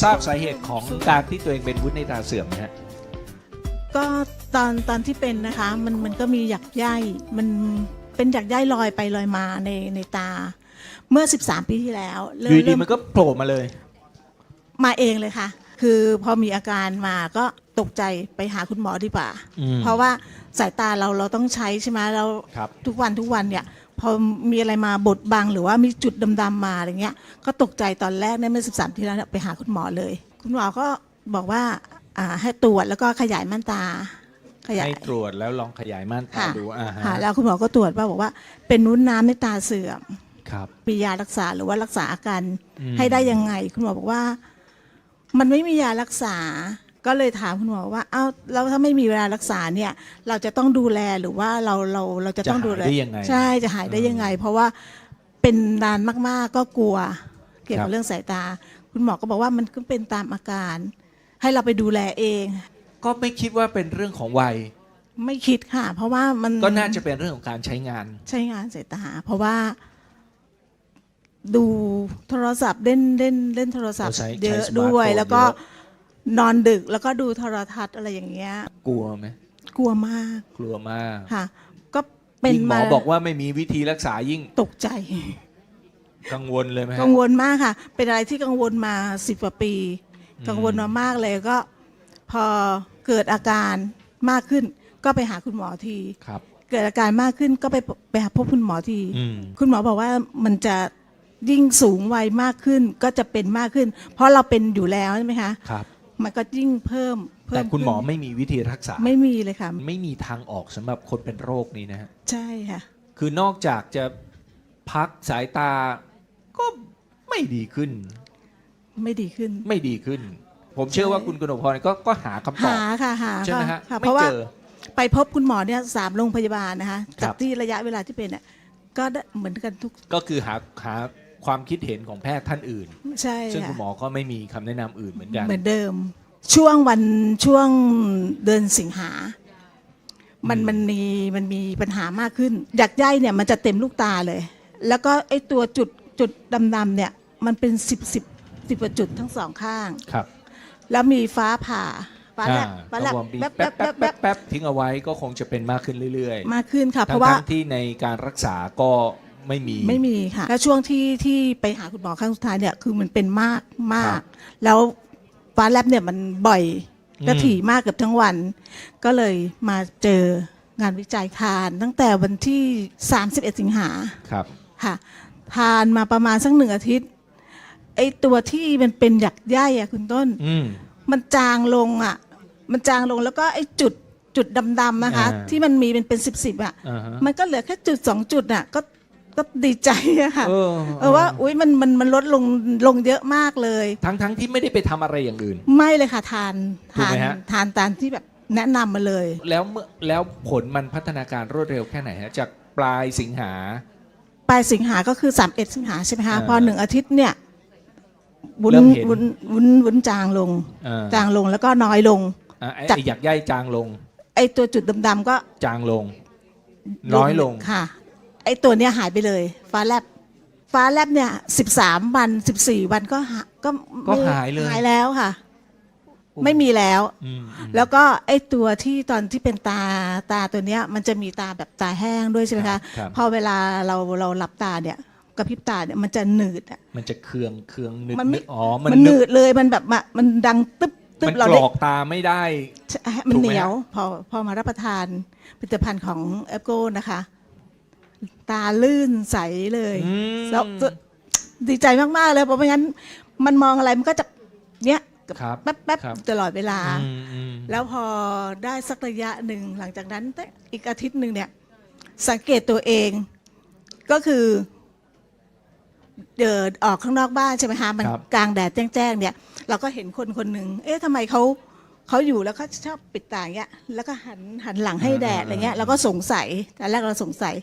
ทราบสาเหตุของการที่ตัวเองเป็นวุ้นในตาเสื่อมไหมฮะก็ตอนตอนที่เป็นนะคะ มันมันก็มีหยักใยมันเป็นหยักใยลอยไปลอยมาในในตา เมื่อ 13 ปีที่แล้วอเริ่มยู่ดีเริ่มมันก็โผล่มาเลย มาเองเลยค่ะ คือพอมีอาการมาก็ตกใจไปหาคุณหมอดีกว่า อืมเพราะว่าสายตาเราเราต้องใช้ใช่ไหมเราครับ ทุกวันทุกวันเนี่ย พอมีอะไรมาบดบังหรือว่ามีจุดดำๆมาอะไรเงี้ย ก็ตกใจตอนแรกเนี่ยเมื่อ13 ที่แล้วเนี่ยไปหาคุณหมอเลย คุณหมอก็บอกว่าอ่าให้ตรวจแล้วก็ขยายม่านตา ขยาย ให้ตรวจแล้วลองขยายม่านตาค่ะดูอ่าฮะค่ะแล้วคุณหมอก็ตรวจว่าบอกว่าเป็นนุ้นน้ำในตาเสื่อม ครับ มียารักษาหรือว่ารักษาอาการอืม ให้ได้ยังไง คุณหมอบอกว่า มันไม่มียารักษา ก็เลยถามคุณหมอว่าอ้าวแล้วถ้าไม่มีเวลารักษาเนี่ย เราจะต้องดูแลหรือว่าเราเราเราจะต้องดูแลจะหายได้ยังไง ใช่จะหายได้ยังไง เพราะว่าเป็นนานมากๆก็กลัว เกี่ยวครักับบเรื่องสายตา คุณหมอก็บอกว่ามันก็เป็นตามอาการ ให้เราไปดูแลเอง ก็ไม่คิดว่าเป็นเรื่องของวัย ไม่คิดค่ะ เพราะว่ามันก็น่าจะเป็นเรื่องของการใช้งาน ใช้งานสายตา เพราะว่า ดูโทรศัพท์เล่นเล่นเล่นโทรศัพท์เราใช้เยอะใช้สมาร์ทด้วยโฟนแล้วก็เยอะ นอนดึกแล้วก็ดูโทรทัศน์อะไรอย่างเงี้ย กลัวไหมกลัวมากกลัวมากค่ะ ก็เป็นยิ่งหมอมาบอกว่าไม่มีวิธีรักษายิ่งตกใจ กังวลเลยไหมฮะ กังวลมากค่ะ เป็นอะไรที่กังวลมาสิบกว่าปีกังวลมามากเลยก็ พอเกิดอาการมากขึ้น ก็ไปหาคุณหมอที ครับ เกิดอาการมากขึ้นก็ไปไปหาพบคุณหมอที อืม คุณหมอบอกว่ามันจะ ยิ่งสูงวัยมากขึ้นก็จะเป็นมากขึ้น เพราะเราเป็นอยู่แล้วใช่ไหมคะครับ มันก็ยิ่งเพิ่มเพิ่แต่มคุณหมอขึ้นไม่มีวิธีรักษา ไม่มีเลยค่ะ ไม่มีทางออกสำหรับคนเป็นโรคนี้นะฮะ ใช่ค่ะ คือนอกจากจะพักสายตาก็ไม่ดีขึ้น ไม่ดีขึ้น ไม่ดีขึ้น ผมเชื่อว่าคุณกนกพรก็ก็หาคำตอบ หาค่ะหาใช่ไหมฮะ ค่ะไม่เพราะว่าเจอ ไปพบคุณหมอเนี่ยสามโรงพยาบาลนะคะ ครัจากบที่ระยะเวลาที่เป็นเนี่ยก็ได้เหมือนกันทุกก็คือหาหา ความคิดเห็นของแพทย์ท่านอื่น ใช่ซึ่งค่ะคุณหมอก็ไม่มีคำแนะนำอื่นเหมือนกัน เหมือนเดิม ช่วงวันช่วงเดือนสิงหา มันอืม มันมีมันมีปัญหามากขึ้นหยักใยเนี่ยมันจะเต็มลูกตาเลย แล้วก็ไอ้ตัวจุดจุดดำๆเนี่ย มันเป็นสิบสิบสิบกว่าจุดทั้งสองข้าง ครับแล้วมีฟ้าผ่าฟ้าแลบอ่าฟ้าแลบก็วอร์มบีแป๊บแป๊บแป๊บแป๊บแป๊บแป๊บแป๊บทิ้งเอาไว้ก็คงจะเป็นมากขึ้นเรื่อยมากขึ้นค่ะๆเพราะว่า ทั้งๆที่ในการรักษาก็ ไม่มี ไม่มีค่ะแล้วช่วงที่ที่ไปหาคุณหมอครั้งสุดท้ายเนี่ยคือมันเป็นมากมาครักบแล้วฟ้าแลบเนี่ยมันบ่อยและอืม ถี่มากเกือบทั้งวัน ก็เลยมาเจองานวิจัยทานตั้งแต่วันที่ 31 สิงหาครับ ค่ะ ทานมาประมาณสักหนึ่งอาทิตย์ไอตัวที่มันเป็นหยักใยอะคุณต้น อืม มันจางลงอะ มันจางลงแล้วก็ไอ้จุดจุดดำๆนะคะ อ่าที่มันมีเป็นเป็นสิบสิบอะ อ่าฮะ มันก็เหลือแค่จุดสองจุดอะ ก็ ก็ดีใจอะค่ะเออเออว่า อุ้ยมันมันมันลดลงลงเยอะมากเลย ทั้งทั้งที่ไม่ได้ไปทำอะไรอย่างอื่น ไม่เลยค่ะทานถูกทาไหมนฮะ ทานตามที่แบบแนะนำมาเลย แล้วเมื่อแล้วผลมันพัฒนาการรวดเร็วแค่ไหนฮะจากปลายสิงหา ปลายสิงหาก็คือสามเอ็ดสิงหาใช่ไหมคะอ่าพอหนึ่งอาทิตย์เนี่ยวุ้นเริ่มเห็น วุ้นวุ้นวุ้นจางลงอ่าจางลงแล้วก็น้อยลง อะไอ้จาก ไอ้หยักใยจางลง ไอ้ตัวจุดดำๆก็จางลง น้อยลง ค่ะ ไอ้ตัวเนี้ยหายไปเลย ฟ้าแลบฟ้าแลบเนี่ยสิบสามวันสิบสี่วันก็หาก็ก็ไม่หายเลย หายแล้วค่ะ ไม่มีแล้ว อืมอืมแล้วก็ไอ้ตัวที่ตอนที่เป็นตาตาตัวเนี้ย มันจะมีตาแบบตาแห้งด้วยใช่ไหมครัคะบครับ พอเวลาเราเราหลับตาเนี่ยกระพริบตาเนี่ยมันจะหนืดอะมันจะเคืองเคืองนึกมันไม่ นึกอ๋อมันมันหนึนืกดเลยมันแบบมามันดังตึ๊บตึ๊มับนเรากรได้อกตาไม่ได้ ใช่มันถูกไหมเหนียวฮะพอพอมารับประทานผลิตภัณฑ์ของแอปโกนะคะ ตาลื่นใสเลยอืม แล้วดีใจมากๆเลยเพราะไม่งั้น มันมองอะไรมันก็จะเนี้ยครับแป๊บแป๊บครับ ตลอดเวลา อืมอืมแล้วพอได้สักระยะหนึ่งหลังจากนั้นแต่อีกอาทิตย์หนึ่งเนี่ย สังเกตตัวเองก็คือ เดินออกข้างนอกบ้านใช่ไหมคะมันครับ กลางแดดแจ้งๆเนี่ย เราก็เห็นคนคนหนึ่งเอ๊ะทำไมเขาเขาอยู่แล้วเขาชอบปิดตาอย่างเงี้ยแล้วก็หันหันหลังให้แดดอะไรเงี้ยเราก็สงสัยตอนแรกเราสงสัย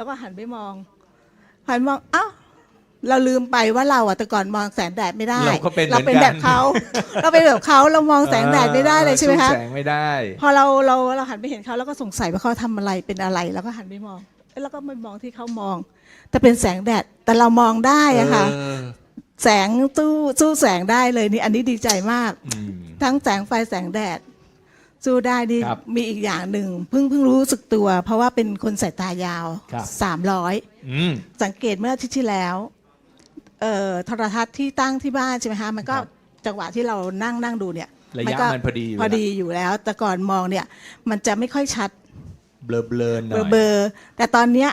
แล้วก็หันไปมอง หันมองเอ้าเราลืมไปว่าเราอะแต่ก่อนมองแสงแดดไม่ได้เราก็เป็นเหมือนกัน เป็นแบบเขาเราเป็นแบบเขาเรามองแสงแดดไม่ได้เลยใช่ไหมคะสู้แสงไม่ได้ พอเราเราเราหันไปเห็นเขาแล้วก็สงสัยว่าเขาทำอะไรเป็นอะไร แล้วก็หันไปมองเอ้ยแล้วก็ไม่มองที่เขามอง แต่เป็นแสงแดดแต่เรามองได้อะค่ะ เออแสงสู้สู้แสงได้เลยนี่อันนี้ดีใจมาก อืม ทั้งแสงไฟแสงแดด สู้ได้นี่ครับมีอีกอย่างหนึ่งเพิ่งเพิ่งรู้สึกตัว เพราะว่าเป็นคนสายตายาวครับ สามร้อยอืม สังเกตเมื่ออาทิตย์ที่แล้วเอ่อโทรทัศน์ที่ตั้งที่บ้านใช่ไหมคะมันก็ครับจังหวะที่เรานั่งนั่งดูเนี่ยระยะก็มันพอดีอยู่ พอแล้วดีอยู่แล้ว แต่ก่อนมองเนี่ย มันจะไม่ค่อยชัดเบลอเบลอๆหน่เบออยร์เบอร์แต่ตอนเนี้ย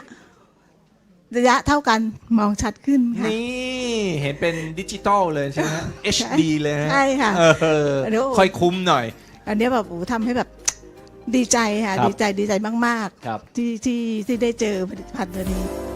ระยะเท่ากันมองชัดขึ้นค่ะ นี่เห็นเป็นดิจิตอลเลยใช่ไหมฮะ HD เลยฮะใช่ค่ะเออเดี๋ยว ค่อยคุ้มหน่อย อันเนี้ยแบบโอ้โหทำให้แบบดีใจค่ะ ครับดีใจดีใจมากครับ ๆ ที่ที่ที่ได้เจอผลิตภัณฑ์ตัวนี้